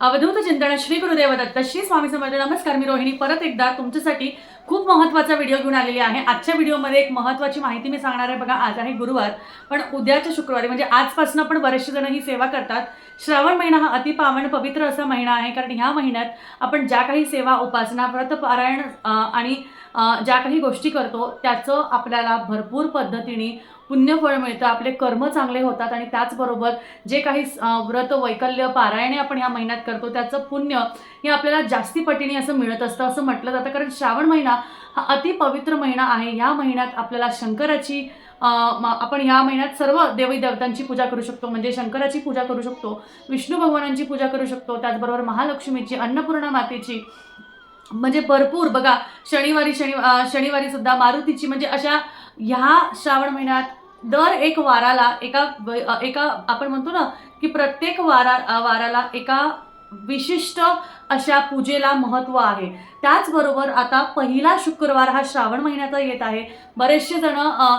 अवधूत चिंतन श्री गुरुदेव दत्त. श्री स्वामी समर्थ. नमस्कार मी रोहिणी. परत एकदा तुमच्यासाठी खूप महत्त्वाचा व्हिडिओ घेऊन आलेली आहे. आजच्या व्हिडिओमध्ये एक महत्त्वाची माहिती मी सांगणार आहे. बघा आज आहे गुरुवार पण उद्याच्या शुक्रवारी म्हणजे आजपासून पण बरेचसे जण ही सेवा करतात. श्रावण महिना हा अतिपावन पवित्र असा महिना आहे कारण ह्या महिन्यात आपण ज्या काही सेवा उपासना व्रतपारायण आणि ज्या काही गोष्टी करतो त्याचं आपल्याला भरपूर पद्धतीने पुण्यफळ मिळतं आपले कर्म चांगले होतात आणि त्याचबरोबर जे काही व्रत वैकल्य पारायणे आपण ह्या महिन्यात करतो त्याचं पुण्य हे आपल्याला जास्ती पटीने असं मिळत असतं असं म्हटलं जातं. कारण श्रावण महिना हा अतिपवित्र महिना आहे. ह्या महिन्यात आपल्याला शंकराची म- आपण ह्या महिन्यात सर्व देवी देवतांची पूजा करू शकतो. म्हणजे शंकराची पूजा करू शकतो विष्णू भगवानांची पूजा करू शकतो त्याचबरोबर महालक्ष्मीची अन्नपूर्णा मातेची. म्हणजे भरपूर बघा शनिवारी शनि शनिवारीसुद्धा शनिवारी सुद्धा मारुतीची म्हणजे अशा ह्या श्रावण महिन्यात दर एक वाराला एका एका आपण म्हणतो ना की प्रत्येक वारा वाराला एका विशिष्ट अशा पूजेला महत्त्व आहे. त्याचबरोबर आता पहिला शुक्रवार हा श्रावण महिन्याचा येत आहे. बरेचसे जण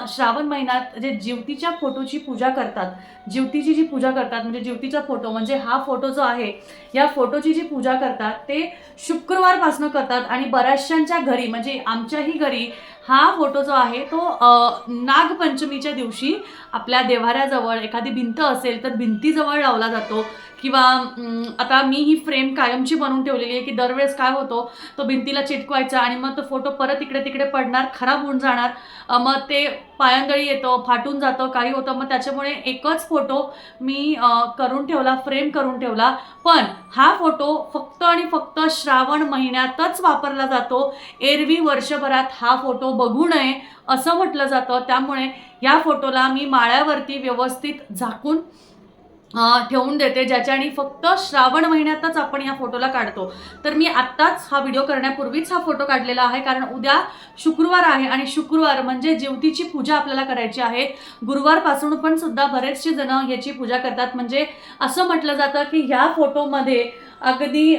श्रावण महिन्यात जे ज्योतीच्या फोटोची पूजा करतात ज्योतीची जी पूजा करतात म्हणजे ज्योतीचा फोटो म्हणजे हा फोटो जो आहे या फोटोची जी पूजा करतात ते शुक्रवारपासून करतात आणि बऱ्याचशांच्या घरी म्हणजे आमच्याही घरी हा फोटो जो आहे तो नागपंचमीच्या दिवशी आपल्या देव्हाऱ्याजवळ एखादी भिंत असेल तर भिंतीजवळ लावला जातो. किंवा आता मी ही फ्रेम कायमची बनवून ठेवलेली आहे की दरवेळेस काय होतो तो भिंतीला चिटकवायचा आणि मग तो फोटो परत इकडे तिकडे पडणार खराब होऊन जाणार. मग ते पायंगळी येतं फाटून जातं काही होतं. मग त्याच्यामुळे एकच फोटो मी करून ठेवला फ्रेम करून ठेवला. पण हा फोटो फक्त आणि फक्त श्रावण महिन्यातच वापरला जातो. एरवी वर्षभरात हा फोटो बघू नये असं म्हटलं जातं. त्यामुळे या फोटोला मी माळ्यावरती व्यवस्थित झाकून ठेवून देते ज्याच्याने फक्त श्रावण महिन्यातच आपण या फोटोला काढतो. तर मी आत्ताच हा व्हिडिओ करण्यापूर्वीच हा फोटो काढलेला आहे कारण उद्या शुक्रवार आहे आणि शुक्रवार म्हणजे ज्योतीची पूजा आपल्याला करायची आहे. गुरुवारपासून पण सुद्धा बरेचसे जण याची पूजा करतात. म्हणजे असं म्हटलं जातं की ह्या फोटोमध्ये अगदी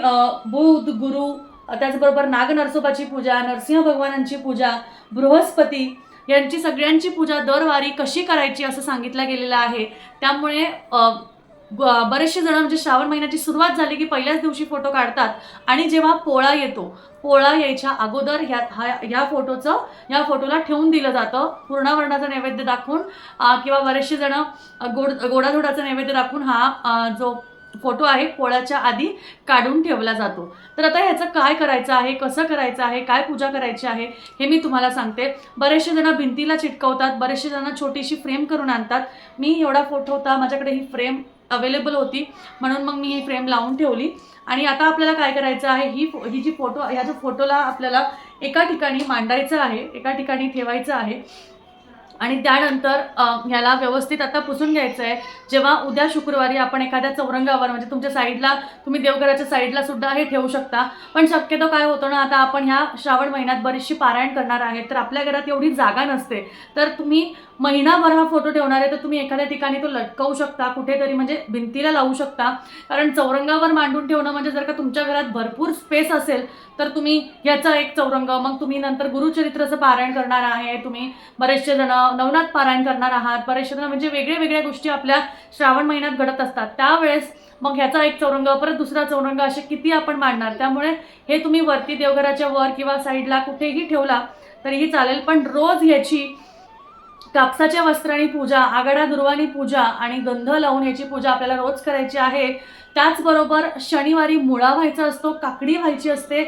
बुध गुरु त्याचबरोबर त्याचबरोबर नागनरसोबाची पूजा नरसिंह भगवानांची पूजा बृहस्पती यांची सगळ्यांची पूजा दरवारी कशी करायची असं सांगितलं गेलेलं आहे. त्यामुळे बरेचसे जण म्हणजे श्रावण महिन्याची सुरुवात झाली की पहिल्याच दिवशी फोटो काढतात. आणि जेव्हा पोळा येतो पोळा यायच्या अगोदर ह्या हा ह्या फोटोचं ह्या फोटोला ठेवून दिलं जातं. पूर्णावर्णाचं नैवेद्य दाखवून किंवा बरेचसे जण गोड गोडाधोडाचं नैवेद्य दाखवून हा जो फोटो आहे पोळ्याच्या आधी काढून ठेवला जातो. तर आता ह्याचं काय करायचं आहे कसं करायचं आहे काय पूजा करायची आहे हे मी तुम्हाला सांगते. बरेचसे जण भिंतीला चिटकवतात बरेचसे जण छोटीशी फ्रेम करून आणतात. मी एवढा फोटो होता माझ्याकडे ही फ्रेम अवेलेबल होती. म्हणून मग मी ही फ्रेम लावून ठेवली. आणि आता आपल्याला काय करायचं आहे ही फो- ही जी फोटो ह्या जो फोटोला आपल्याला एका ठिकाणी मांडायचं आहे एका ठिकाणी ठेवायचं आहे आणि त्यानंतर ह्याला व्यवस्थित आता पुसून घ्यायचं आहे. जेव्हा उद्या शुक्रवारी आपण एखाद्या चौरंगावर म्हणजे तुमच्या साईडला तुम्ही देवघराच्या साईडला सुद्धा हे ठेवू शकता. पण शक्यतो काय होतं ना आता आपण ह्या श्रावण महिन्यात बरीचशी पारायण करणार आहे तर आपल्या घरात एवढी जागा नसते. तर तुम्ही महिनाभर हा फोटो ठेवणार आहे तर तुम्ही एखाद्या ठिकाणी तो लटकवू शकता कुठेतरी म्हणजे भिंतीला लावू शकता. कारण चौरंगावर मांडून ठेवणं म्हणजे जर का तुमच्या घरात भरपूर स्पेस असेल तर तुम्ही ह्याचा एक चौरंग. मग तुम्ही नंतर गुरुचरित्राचं पारायण करणार आहे तुम्ही बरेचसे जण नवनाथ पारायण करणार आहात बरेचसे जण म्हणजे वेगळ्या वेगळ्या गोष्टी आपल्या श्रावण महिन्यात घडत असतात. त्यावेळेस मग ह्याचा एक चौरंग परत दुसरा चौरंग असे किती आपण मांडणार? त्यामुळे हे तुम्ही वरती देवघराच्या वर किंवा साईडला कुठेही ठेवला तरीही चालेल. पण रोज ह्याची कापसाच्या वस्त्राने पूजा आगाडा दुर्वानी पूजा आणि गंध लावून याची पूजा आपल्याला रोज करायची आहे. त्याचबरोबर शनिवारी मुळा व्हायचा असतो काकडी व्हायची असते.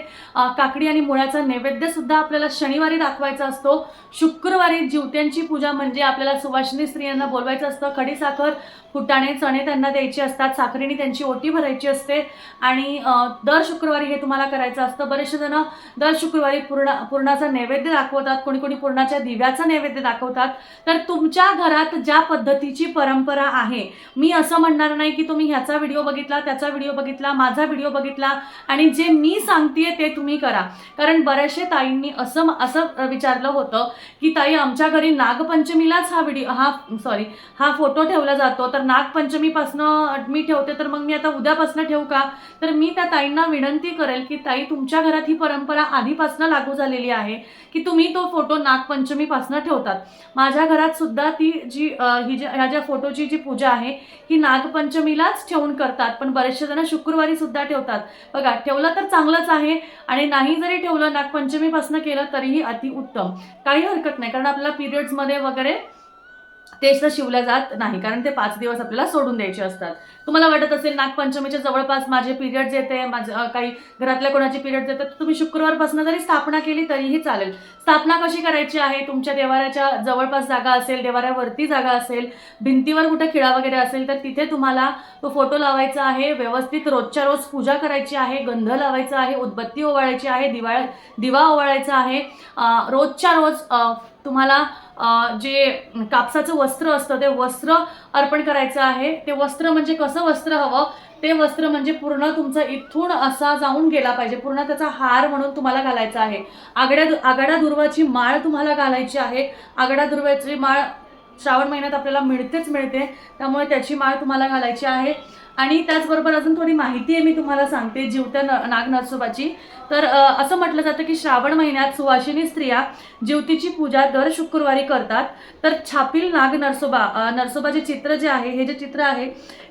काकडी आणि मुळ्याचा नैवेद्यसुद्धा आपल्याला शनिवारी दाखवायचा असतो. शुक्रवारी जिवत्यांची पूजा म्हणजे आपल्याला सुवासिनी स्त्रियांना बोलवायचं असतं. खडीसाखर फुटाणे चणे त्यांना द्यायचे असतात. साखरेने त्यांची ओटी भरायची असते. आणि दर शुक्रवारी हे तुम्हाला करायचं असतं. बरेचसे जण दर शुक्रवारी पूर्ण पूर्णाचा नैवेद्य दाखवतात. कोणी कोणी पूर्णाच्या दिव्याचा नैवेद्य दाखवतात. तर तुमच्या घरात ज्या पद्धतीची परंपरा आहे मी असं म्हणणार नाही की तुम्ही ह्याचा व्हिडिओ बघितला त्याचा व्हिडिओ बघितला माझा व्हिडिओ बघितला आणि जे मी सांगतेय ते तुम्ही करा. कारण बऱ्याचशे ताईंनी असं असं विचारलं होतं की ताई आमच्या घरी नागपंचमीलाच हा व्हिडिओ हा सॉरी हा फोटो ठेवला जातो. तर नागपंचमीपासनं मी ठेवते तर मग मी आता उद्यापासनं ठेवू का? तर मी त्या ताईंना विनंती करेल की ताई तुमच्या घरात ही परंपरा आधीपासनं लागू झालेली आहे की तुम्ही तो फोटो नागपंचमीपासनं ठेवतात. माझ्या घरात सुद्धा ती जी ही ह्या ज्या फोटोची जी पूजा आहे ही नागपंचमीलाच ठेवून करतात. पण बरेचसे जण शुक्रवारी सुद्धा ठेवतात. बघा ठेवलं तर चांगलंच आहे आणि नाही जरी ठेवलं नागपंचमीपासून केलं तरीही अतिउत्तम. काही हरकत नाही कारण आपल्याला पिरियड्समध्ये वगैरे ते तर शिवल्या जात नाही कारण ते पाच दिवस आपल्याला सोडून द्यायचे असतात. तुम्हाला वाटत असेल नागपंचमीच्या जवळपास माझे पिरियड्स येते माझं काही घरातल्या कोणाचे पिरियड्स येतात तर तुम्ही शुक्रवारपासून जरी स्थापना केली तरीही चालेल. स्थापना कशी करायची आहे? तुमच्या देवाऱ्याच्या जवळपास जागा असेल देवाऱ्यावरती जागा असेल भिंतीवर कुठे खिळा वगैरे असेल तर तिथे तुम्हाला तो फोटो लावायचा आहे. व्यवस्थित रोजच्या रोज पूजा करायची आहे गंध लावायचा आहे उदबत्ती ओवाळायची आहे दिवाळ दिवा ओवाळायचा आहे. रोजच्या रोज तुम्हाला जे कापसाचं वस्त्र असतं ते वस्त्र अर्पण करायचं आहे. ते वस्त्र म्हणजे कसं वस्त्र हवं? ते वस्त्र म्हणजे पूर्ण तुमचं इथून असा जाऊन गेला पाहिजे. पूर्ण त्याचा हार म्हणून तुम्हाला घालायचा आहे. आगड्या आगाडा दुर्वाची माळ तुम्हाला घालायची आहे. आगडा दुर्वाची माळ श्रावण महिन्यात आपल्याला मिळतेच मिळते. त्यामुळे त्याची माळ तुम्हाला घालायची आहे. आणि त्याचबरोबर अजून थोडी माहिती आहे मी तुम्हाला सांगते जिवत्या न नाग नरसोबाची. तर असं म्हटलं जातं की श्रावण महिन्यात सुवासिनी स्त्रिया जीवतीची पूजा दर शुक्रवारी करतात. तर छापील नाग नरसोबा नरसोबाचे चित्र जे आहे हे जे चित्र आहे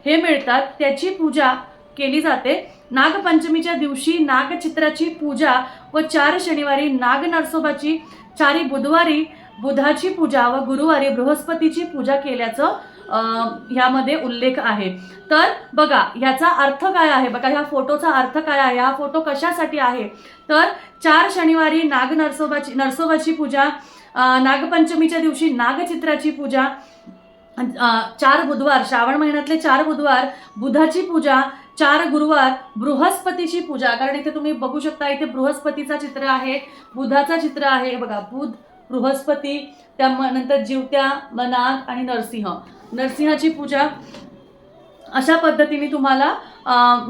हे मिळतात. त्याची पूजा केली जाते. नागपंचमीच्या दिवशी नागचित्राची पूजा व चार शनिवारी नाग नरसोबाची चारी बुधवारी बुधाची पूजा व गुरुवारी बृहस्पतीची पूजा केल्याचं ह्यामध्ये उल्लेख आहे. तर बघा ह्याचा अर्थ काय आहे? बघा ह्या फोटोचा अर्थ काय आहे? हा फोटो कशासाठी आहे? तर चार शनिवारी नाग नरसोबाची नरसोबाची पूजा नागपंचमीच्या दिवशी नागचित्राची पूजा चार बुधवार श्रावण महिन्यातले चार बुधवार बुधाची पूजा चार गुरुवार बृहस्पतीची पूजा. कारण इथे तुम्ही बघू शकता इथे बृहस्पतीचा चित्र आहे बुधाचा चित्र आहे. बघा बुध बृहस्पती त्या नंतर जिवत्या मनाग नाग आणि नरसिंह. नरसिंहाची पूजा. अशा पद्धतीने तुम्हाला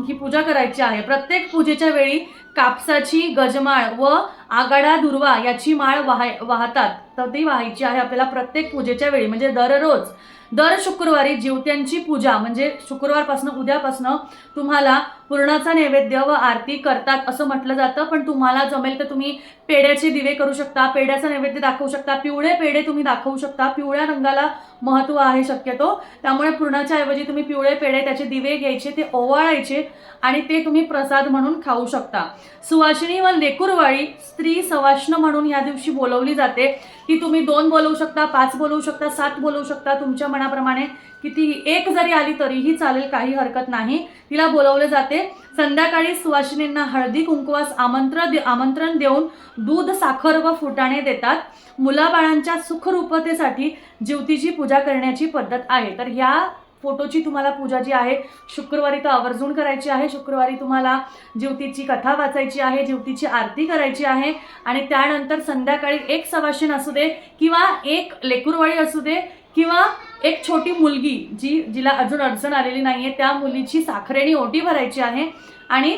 ही पूजा करायची आहे. प्रत्येक पूजेच्या वेळी कापसाची गजमाळ व आगाडा दुर्वा याची माळ वाहाय वाहतात. तर ती वाहायची आहे आपल्याला प्रत्येक पूजेच्या वेळी म्हणजे दररोज दर शुक्रवारी जिवत्यांची पूजा म्हणजे शुक्रवारपासून उद्यापासून तुम्हाला पूर्णाचा नैवेद्य व आरती करतात असं म्हटलं जातं. पण तुम्हाला जमेल तर तुम्ही पेड्याचे दिवे करू शकता पेड्याचा नैवेद्य दाखवू शकता पिवळे पेढे तुम्ही दाखवू शकता. पिवळ्या रंगाला महत्त्व आहे शक्यतो. त्यामुळे पूर्णाच्या ऐवजी तुम्ही पिवळे पेढे त्याचे दिवे घ्यायचे ते ओवाळायचे आणि ते तुम्ही प्रसाद म्हणून खाऊ शकता. सुवासिनी व लेकुरवाळी स्त्री सवाष्ण म्हणून या दिवशी बोलवली जाते. ती तुम्ही दोन बोलवू शकता पाच बोलवू शकता सात बोलवू शकता. तुमच्या मनाप्रमाणे किती एक जरी आली तरीही चालेल काही हरकत नाही. तिला बोलवले जाते. संध्याकाळी सुवासिनींना हळदी कुंकवास आमंत्रण दे- आमंत्रण देऊन दूध साखर व फुटाणे देतात. मुलाबाळांच्या सुखरूपतेसाठी ज्योतीची पूजा करण्याची पद्धत आहे. तर ह्या फोटोची तुम्हाला पूजा जी आहे शुक्रवारी तर आवर्जून करायची आहे. शुक्रवारी तुम्हाला ज्योतीची कथा वाचायची आहे ज्योतीची आरती करायची आहे. आणि त्यानंतर संध्याकाळी एक सवाशन असू दे किंवा एक लेकुरवाळी असू दे किंवा एक छोटी मुलगी जी जिला अजून अडचण आलेली नाही आहे त्या मुलीची साखरेणी ओटी भरायची आहे आणि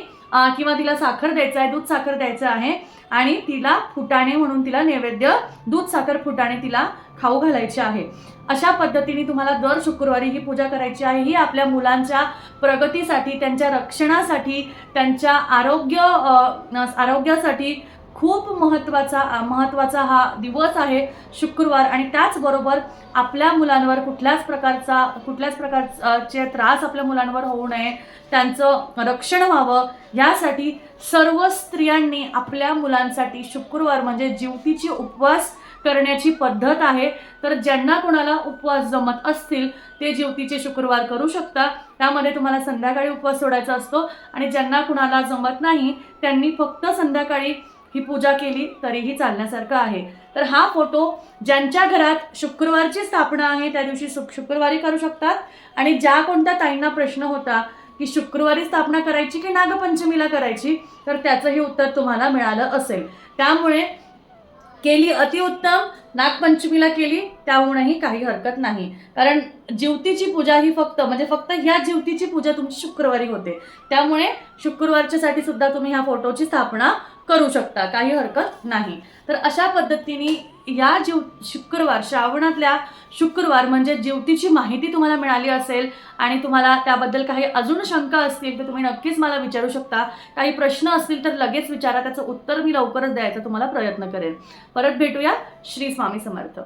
किंवा तिला साखर द्यायचं आहे दूध साखर द्यायचं आहे आणि तिला फुटाणे म्हणून तिला नैवेद्य दूध साखर फुटाणे तिला खाऊ घालायचे आहे. अशा पद्धतीने तुम्हाला दर शुक्रवारी ही पूजा करायची आहे. ही आपल्या मुलांच्या प्रगतीसाठी त्यांच्या रक्षणासाठी त्यांच्या आरोग्य आरोग्यासाठी खूप महत्त्वाचा महत्त्वाचा हा दिवस आहे शुक्रवार. आणि त्याचबरोबर आपल्या मुलांवर कुठल्याच प्रकारचा कुठल्याच प्रकारचे त्रास आपल्या मुलांवर होऊ नये. त्यांचं रक्षण व्हावं. यासाठी सर्व स्त्रियांनी आपल्या मुलांसाठी शुक्रवार म्हणजे जीवतीची उपवास करण्याची पद्धत आहे. तर ज्यांना कोणाला उपवास जमत असतील ते ज्योतीचे शुक्रवार करू शकता. त्यामध्ये तुम्हाला संध्याकाळी उपवास सोडायचा असतो. आणि ज्यांना कुणाला जमत नाही त्यांनी फक्त संध्याकाळी ही पूजा केली तरीही चालण्यासारखं आहे. तर हा फोटो ज्यांच्या घरात शुक्रवारची स्थापना आहे त्या दिवशी शु शुक्रवारी करू शकतात. आणि ज्या कोणत्या ताईंना प्रश्न होता की शुक्रवारी स्थापना करायची की नागपंचमीला करायची तर त्याचंही उत्तर तुम्हाला मिळालं असेल. त्यामुळे केली अतिउत्तम नागपंचमीला केली त्याहूनही काही हरकत नाही. कारण जीवतीची पूजा ही फक्त म्हणजे फक्त ह्या जीवतीची पूजा तुमची शुक्रवारी होते. त्यामुळे शुक्रवारच्यासाठी सुद्धा तुम्ही ह्या फोटोची स्थापना करू शकता काही हरकत नाही. तर अशा पद्धतीने या जीव शुक्रवार श्रावणातल्या शुक्रवार म्हणजे ज्योतीची माहिती तुम्हाला मिळाली असेल आणि तुम्हाला त्याबद्दल काही अजून शंका असतील तर तुम्ही नक्कीच मला विचारू शकता. काही प्रश्न असतील तर लगेच विचारा. त्याचं उत्तर मी लवकरच द्यायचा तुम्हाला प्रयत्न करेन. परत भेटूया. श्री स्वामी समर्थ.